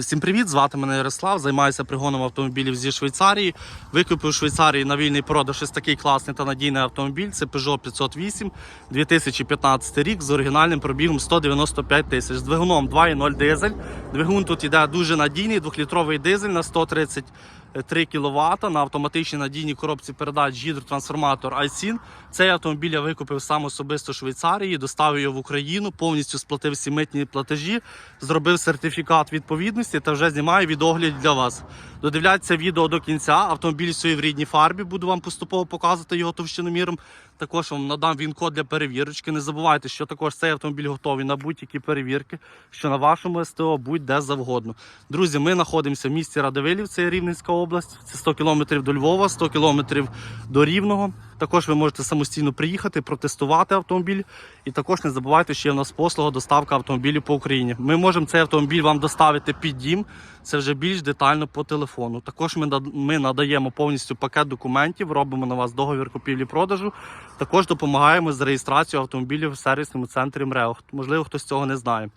Всім привіт! Звати мене Ярослав. Займаюся пригоном автомобілів зі Швейцарії. Викупив в Швейцарії на вільний продаж ось такий класний та надійний автомобіль. Це Peugeot 508 2015 рік з оригінальним пробігом 195 тисяч. З двигуном 2.0 дизель. Двигун тут іде дуже надійний, 2-літровий дизель на 133 кВт на автоматичній надійній коробці передач гідротрансформатор Айсін. Цей автомобіль я викупив сам особисто в Швейцарії, доставив його в Україну, повністю сплатив всі митні платежі, зробив сертифікат відповідності та вже знімаю відогляд для вас. Додивляйтеся відео до кінця. Автомобіль стоїть в рідній фарбі. Буду вам поступово показувати його товщиноміром. Також вам надам він код для перевірочки. Не забувайте, що також цей автомобіль готовий на будь-які перевірки, що на вашому СТО будь-де завгодно. Друзі, ми знаходимося в місті Радивилів, це Рівненська область. Це 100 кілометрів до Львова, 100 кілометрів до Рівного. Також ви можете самостійно приїхати, протестувати автомобіль. І також не забувайте, що є в нас послуга доставка автомобілів по Україні. Ми можемо цей автомобіль вам доставити під дім. Це вже більш детально по телефону. Також ми, ми надаємо повністю пакет документів, робимо на вас договір купівлі-продажу. Також допомагаємо з реєстрацією автомобілів в сервісному центрі МРЕО. Можливо, хтось цього не знає.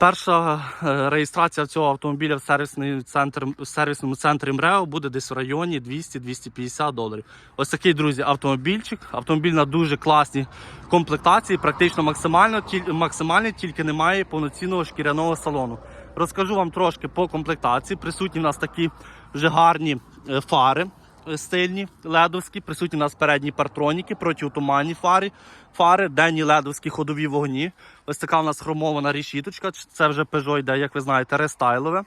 Перша е, реєстрація цього автомобіля в сервісний центр, в сервісному центрі МРЕО буде десь в районі 200-250 доларів. Ось такий, друзі, автомобільчик. Автомобіль на дуже класній комплектації, практично максимально, тіль- максимальний, тільки немає повноцінного шкіряного салону. Розкажу вам трошки по комплектації. Присутні в нас такі вже гарні е, фари е, стильні ледовські, присутні у нас передні партроніки, протиотуманні фари, фари, денні ледовські ходові вогні. Ось така у нас хромована рішіточка. Це вже Peugeot йде, як ви знаєте, рестайлове.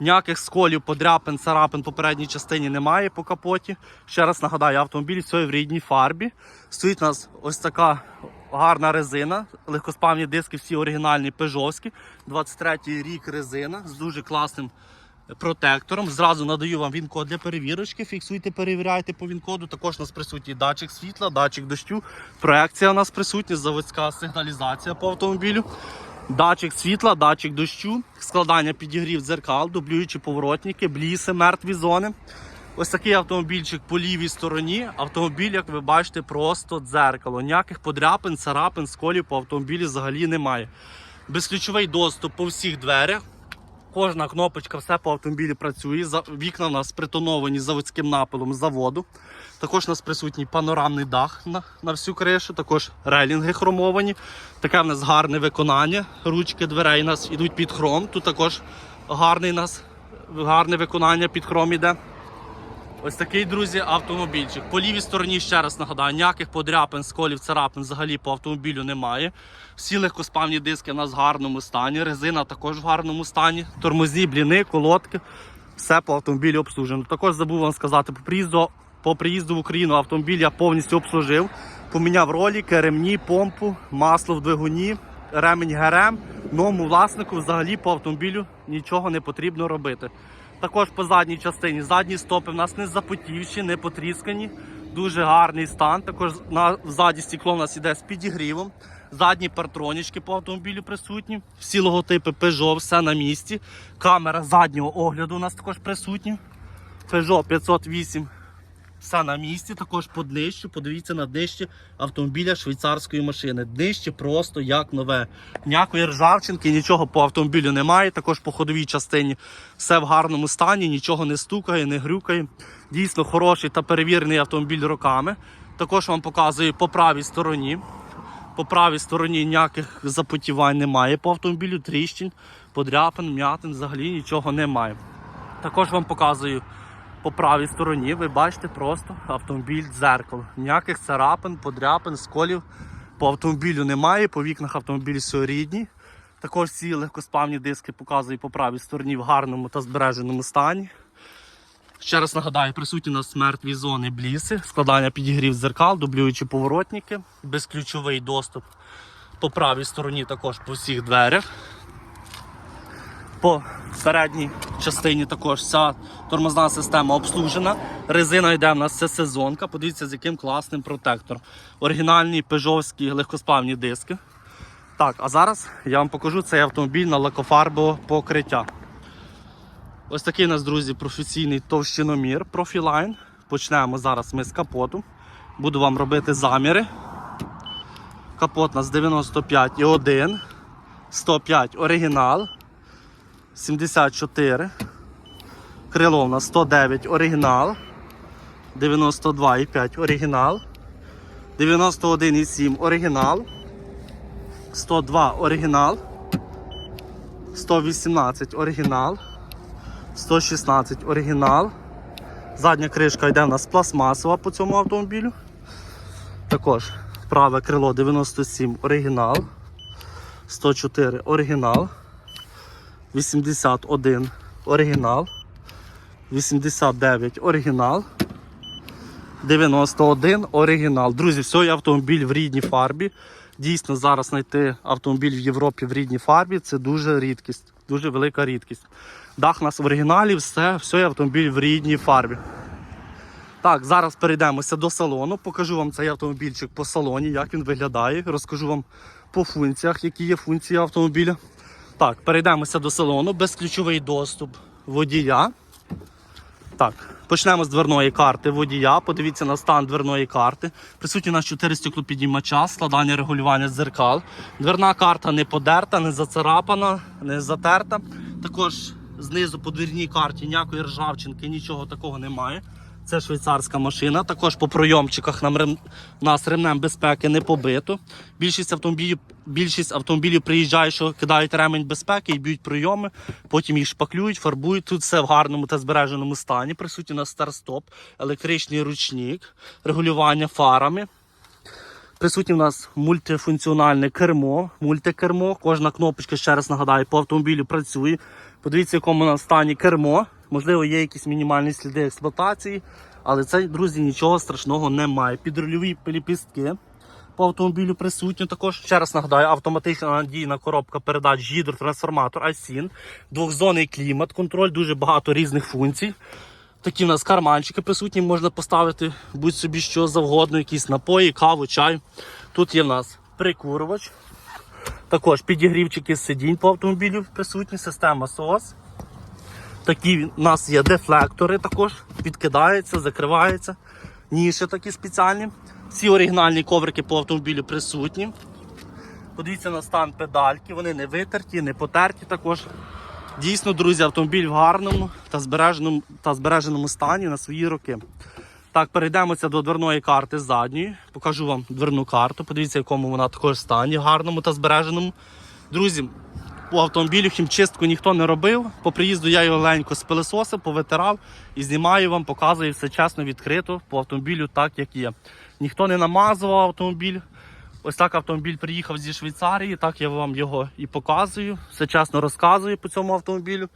Ніяких сколів, подряпин, царапин по передній частині немає по капоті. Ще раз нагадаю, автомобіль стоїть в рідній фарбі. Стоїть у нас ось така гарна резина, легкоспавні диски, всі оригінальні пежовські. 23-й рік резина з дуже класним протектором. Зразу надаю вам він-код для перевірочки. Фіксуйте, перевіряйте по він-коду. Також у нас присутній датчик світла, датчик дощу. Проекція у нас присутня, заводська сигналізація по автомобілю. Датчик світла, датчик дощу, складання підігрів дзеркал, дублюючі поворотники, бліси, мертві зони. Ось такий автомобільчик по лівій стороні. Автомобіль, як ви бачите, просто дзеркало. Ніяких подряпин, царапин, сколів по автомобілі взагалі немає. Безключовий доступ по всіх дверях. Кожна кнопочка, все по автомобілі працює. Вікна у нас притоновані заводським напилом з заводу. Також у нас присутній панорамний дах на, на всю кришу, також релінги хромовані. Таке в нас гарне виконання. Ручки дверей у нас йдуть під хром. Тут також гарний у нас гарне виконання під хром іде. Ось такий, друзі, автомобільчик. По лівій стороні, ще раз нагадаю, ніяких подряпин, сколів, царапин взагалі по автомобілю немає. Всі легкоспавні диски у нас в гарному стані, резина також в гарному стані, тормозні, бліни, колодки. Все по автомобілю обслужено. Також забув вам сказати, по приїзду, по приїзду в Україну автомобіль я повністю обслужив. Поміняв ролики, ремні, помпу, масло в двигуні, ремень ГРМ. Новому власнику взагалі по автомобілю нічого не потрібно робити. Також по задній частині. Задні стопи в нас не запотівші, не потріскані. Дуже гарний стан. Також на ззаді стекло у нас іде з підігрівом. Задні партронічки по автомобілю присутні. Всі логотипи Peugeot, все на місці. Камера заднього огляду у нас також присутня. Peugeot 508 все на місці, також по днищу. Подивіться на днище автомобіля швейцарської машини. Днище просто як нове. Ніякої ржавчинки, нічого по автомобілю немає. Також по ходовій частині все в гарному стані, нічого не стукає, не грюкає. Дійсно хороший та перевірений автомобіль роками. Також вам показую по правій стороні. По правій стороні ніяких запотівань немає по автомобілю, тріщин, подряпин, м'ятин, взагалі нічого немає. Також вам показую по правій стороні, ви бачите просто автомобіль дзеркало. Ніяких царапин, подряпин, сколів по автомобілю немає, по вікнах автомобіль все рідні. Також всі легкоспавні диски показую по правій стороні в гарному та збереженому стані. Ще раз нагадаю, присутні у нас мертві зони бліси, складання підігрів дзеркал, дублюючі поворотники, безключовий доступ по правій стороні також по всіх дверях. По передній частині також вся тормозна система обслужена. Резина йде в нас це сезонка. Подивіться, з яким класним протектором. Оригінальні пежовські легкосплавні диски. Так, а зараз я вам покажу цей автомобіль на лакофарбове покриття. Ось такий у нас, друзі, професійний товщиномір профілайн. Почнемо зараз ми з капоту. Буду вам робити заміри. Капот у нас 95,1, 105 оригінал. 74. Крило у нас 109 оригінал. 92,5 оригінал. 91,7 оригінал. 102 оригінал. 118 оригінал. 116 оригінал. Задня кришка йде в нас пластмасова по цьому автомобілю. Також праве крило 97 оригінал. 104 оригінал. 81 оригінал. 89 оригінал. 91 оригінал. Друзі, все автомобіль в рідній фарбі. Дійсно, зараз знайти автомобіль в Європі в рідній фарбі це дуже рідкість, дуже велика рідкість. Дах у нас в оригіналі, все, все автомобіль в рідній фарбі. Так, зараз перейдемося до салону. Покажу вам цей автомобільчик по салоні, як він виглядає. Розкажу вам по функціях, які є функції автомобіля. Так, перейдемося до салону. Безключовий доступ водія. Так, почнемо з дверної карти водія. Подивіться на стан дверної карти. Присутні у нас 4 стеклопідіймача, складання регулювання дзеркал. Дверна карта не подерта, не зацарапана, не затерта. Також знизу по дверній карті ніякої ржавчинки, нічого такого немає. Це швейцарська машина. Також по пройомчиках нам рем... нас ремнем безпеки не побито. Більшість автомобілів, більшість автомобілів приїжджають, що кидають ремень безпеки і б'ють прийоми, потім їх шпаклюють, фарбують. Тут все в гарному та збереженому стані. Присутній на старстоп, електричний ручник, регулювання фарами. Присутнє у нас мультифункціональне кермо, мультикермо. Кожна кнопочка, ще раз нагадаю, по автомобілю працює. Подивіться, в якому у нас стані кермо. Можливо, є якісь мінімальні сліди експлуатації, але це, друзі, нічого страшного немає. Підрульові ліпістки по автомобілю присутні. Також ще раз нагадаю, автоматична надійна коробка передач гідротрансформатор Айсін, двохзонний клімат, контроль, дуже багато різних функцій. Такі в нас карманчики присутні, можна поставити будь собі що завгодно, якісь напої, каву, чай. Тут є в нас прикурювач. Також підігрівчики сидінь по автомобілю присутні, система SOS. Такі в нас є дефлектори, також відкидаються, закриваються. Ніші такі спеціальні. Всі оригінальні коврики по автомобілю присутні. Подивіться на стан педальки, вони не витерті, не потерті також. Дійсно, друзі, автомобіль в гарному та збереженому, та збереженому стані на свої роки. Так, перейдемося до дверної карти задньої. Покажу вам дверну карту. Подивіться, в якому вона також стані, гарному та збереженому. Друзі, по автомобілю хімчистку ніхто не робив. По приїзду я його ленько спилисосив, повитирав і знімаю вам, показую все чесно, відкрито по автомобілю, так як є. Ніхто не намазував автомобіль. Ось так автомобіль приїхав зі Швейцарії, так я вам його і показую. Все чесно розказую по цьому автомобілю.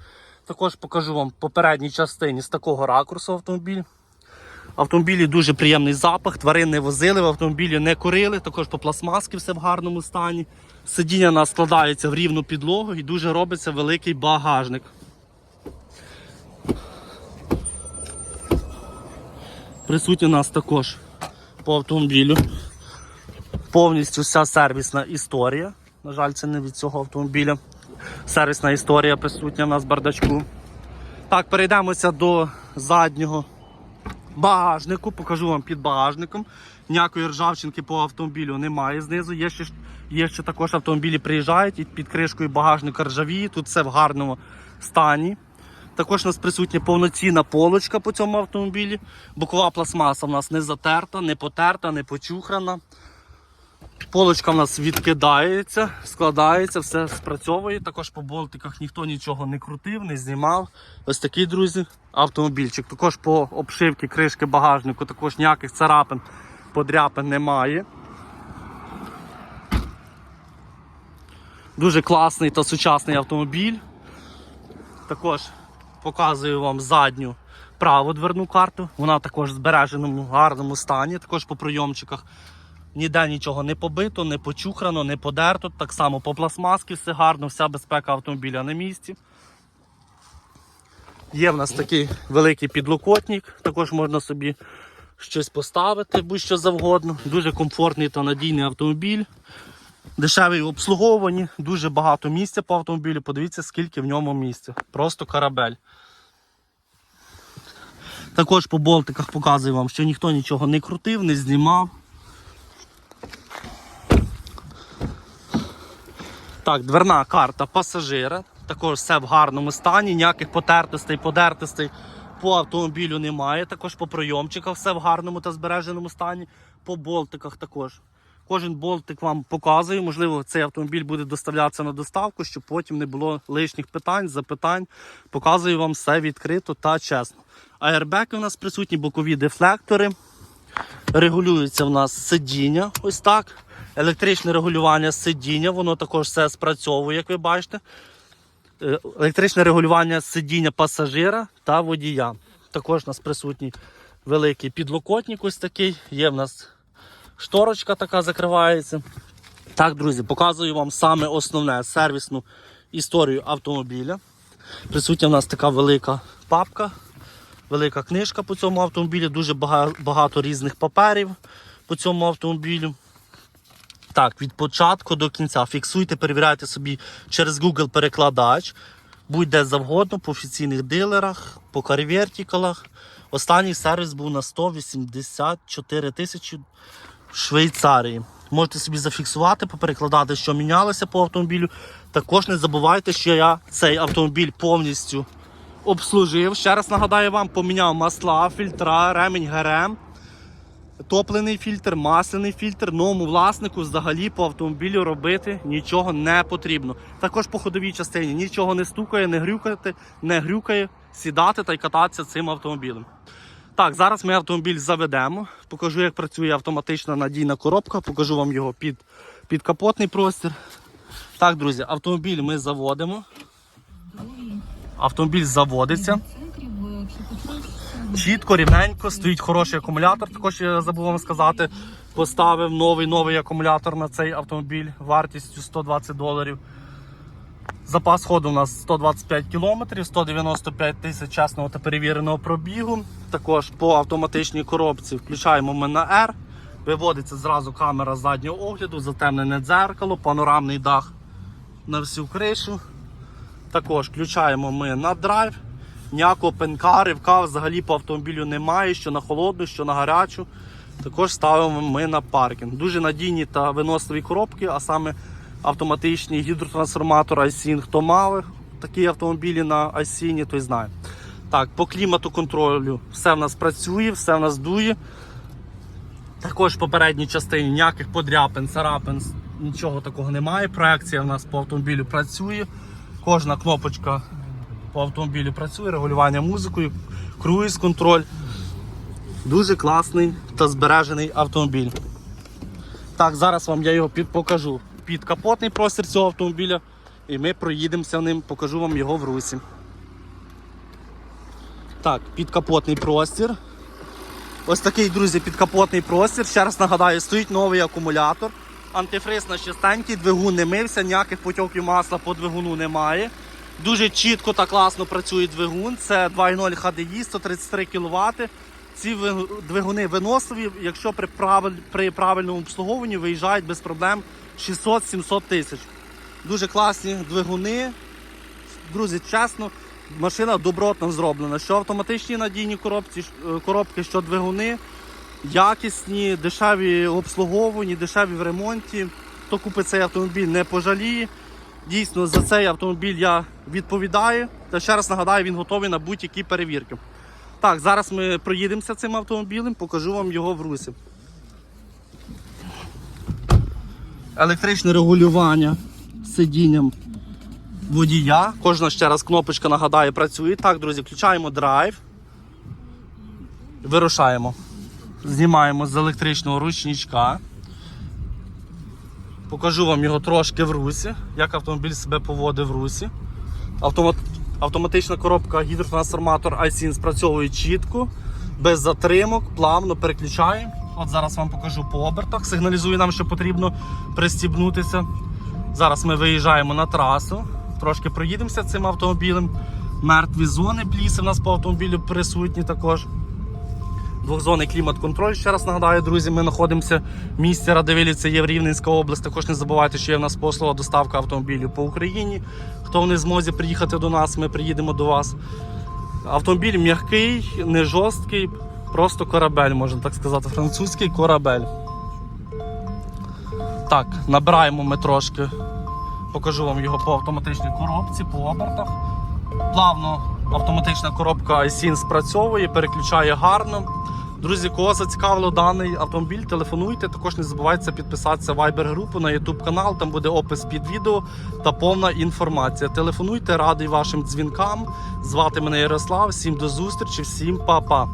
Також покажу вам попередній частині з такого ракурсу автомобіль. Автомобілі дуже приємний запах, тварин не возили, в автомобілі не курили, також по пластмаски все в гарному стані. Сидіння нас складається в рівну підлогу і дуже робиться великий багажник. Присутня у нас також по автомобілю. Повністю вся сервісна історія. На жаль, це не від цього автомобіля. Сервісна історія присутня в нас в бардачку. Так, перейдемося до заднього багажнику. Покажу вам під багажником. Ніякої ржавчинки по автомобілю немає знизу. Є ще, є ще також автомобілі приїжджають і під кришкою багажника ржавіє. Тут все в гарному стані. Також у нас присутня повноцінна полочка по цьому автомобілі. Бокова пластмаса в нас не затерта, не потерта, не почухрана. Полочка в нас відкидається, складається, все спрацьовує. Також по болтиках ніхто нічого не крутив, не знімав. Ось такий, друзі, автомобільчик. Також по обшивці кришки багажнику, також ніяких царапин, подряпин немає. Дуже класний та сучасний автомобіль. Також показую вам задню праву дверну карту. Вона також в збереженому гарному стані, також по прийомчиках. Ніде нічого не побито, не почухрано, не подерто. Так само по пластмаски все гарно, вся безпека автомобіля на місці. Є в нас такий великий підлокотник, також можна собі щось поставити, будь-що завгодно. Дуже комфортний та надійний автомобіль. Дешевий в обслуговуванні, дуже багато місця по автомобілю. Подивіться, скільки в ньому місця. Просто корабель. Також по болтиках показую вам, що ніхто нічого не крутив, не знімав. Так, дверна карта пасажира. Також все в гарному стані, ніяких потертостей, подертостей по автомобілю немає. Також по пройомчиках все в гарному та збереженому стані. По болтиках також. Кожен болтик вам показує. Можливо, цей автомобіль буде доставлятися на доставку, щоб потім не було лишніх питань, запитань. Показую вам все відкрито та чесно. Аербеки у нас присутні, бокові дефлектори. Регулюється в нас сидіння. Ось так. Електричне регулювання сидіння, воно також все спрацьовує, як ви бачите. Е, Електричне регулювання сидіння пасажира та водія. Також у нас присутній великий підлокотник ось такий. Є в нас шторочка така закривається. Так, друзі, показую вам саме основне сервісну історію автомобіля. Присутня в нас така велика папка, велика книжка по цьому автомобілі, дуже багато різних паперів по цьому автомобілю. Так, від початку до кінця. Фіксуйте, перевіряйте собі через Google перекладач. Будь-де завгодно, по офіційних дилерах, по карвертикалах. Останній сервіс був на 184 тисячі в Швейцарії. Можете собі зафіксувати, поперекладати, що мінялося по автомобілю. Також не забувайте, що я цей автомобіль повністю обслужив. Ще раз нагадаю вам, поміняв масла, фільтра, ремень ГРМ топлений фільтр, масляний фільтр. Новому власнику взагалі по автомобілю робити нічого не потрібно. Також по ходовій частині нічого не стукає, не грюкає, не грюкає, сідати та й кататися цим автомобілем. Так, зараз ми автомобіль заведемо. Покажу, як працює автоматична надійна коробка, покажу вам його під, під капотний простір. Так, друзі, автомобіль ми заводимо. Автомобіль заводиться. Чітко, рівненько, стоїть хороший акумулятор. Також я забув вам сказати, поставив новий новий акумулятор на цей автомобіль вартістю 120 доларів. Запас ходу у нас 125 км, 195 тисяч чесного та перевіреного пробігу. Також по автоматичній коробці включаємо ми на R. Виводиться зразу камера заднього огляду, затемнене дзеркало, панорамний дах на всю кришу. Також включаємо ми на драйв. Ніякого пенка, ривка взагалі по автомобілю немає, що на холодну, що на гарячу. Також ставимо ми на паркінг. Дуже надійні та виносливі коробки, а саме автоматичний гідротрансформатор Айсін. Хто мав такі автомобілі на Айсіні, той знає. Так, по клімату контролю все в нас працює, все в нас дує. Також в попередній частині ніяких подряпин, царапин, нічого такого немає. Проекція в нас по автомобілю працює. Кожна кнопочка по автомобілю працює, регулювання музикою, круїз контроль. Дуже класний та збережений автомобіль. Так, зараз вам я його під, покажу. Підкапотний простір цього автомобіля. І ми проїдемося ним, покажу вам його в русі. Так, підкапотний простір. Ось такий, друзі, підкапотний простір. Ще раз нагадаю, стоїть новий акумулятор. Антифриз на чистенький, двигун не мився, ніяких потьоків масла по двигуну немає. Дуже чітко та класно працює двигун. Це 2.0 HDI, 133 кВт. Ці двигуни виносливі, якщо при, правиль, при правильному обслуговуванні виїжджають без проблем 600-700 тисяч. Дуже класні двигуни. Друзі, чесно, машина добротно зроблена. Що автоматичні надійні коробці, е, коробки, що двигуни, якісні, дешеві в обслуговуванні, дешеві в ремонті. Хто купить цей автомобіль, не пожаліє. Дійсно, за цей автомобіль я відповідаю. Та ще раз нагадаю, він готовий на будь-які перевірки. Так, зараз ми проїдемося цим автомобілем, покажу вам його в русі. Електричне регулювання сидінням водія. Кожна ще раз кнопочка нагадаю працює. Так, друзі, включаємо драйв. Вирушаємо. Знімаємо з електричного ручничка. Покажу вам його трошки в русі, як автомобіль себе поводить в русі. Автомат... Автоматична коробка гідротрансформатор iSyn спрацьовує чітко, без затримок, плавно переключає. От зараз вам покажу по обертах. Сигналізує нам, що потрібно пристібнутися. Зараз ми виїжджаємо на трасу, трошки проїдемося цим автомобілем. Мертві зони пліси в нас по автомобілю присутні також. Двохзонний клімат-контроль. Ще раз нагадаю, друзі, ми знаходимося в місті Радивилі, це є в Рівненська область. Також не забувайте, що є в нас послуга доставка автомобілів по Україні. Хто не змозі приїхати до нас, ми приїдемо до вас. Автомобіль м'який, не жорсткий, просто корабель, можна так сказати, французький корабель. Так, набираємо ми трошки Покажу вам його по автоматичній коробці, по обертах. Плавно автоматична коробка iSIN спрацьовує, переключає гарно. Друзі, кого зацікавило даний автомобіль, телефонуйте. Також не забувайте підписатися в Viber групу на YouTube канал. Там буде опис під відео та повна інформація. Телефонуйте, радий вашим дзвінкам. Звати мене Ярослав. Всім до зустрічі, всім па-па.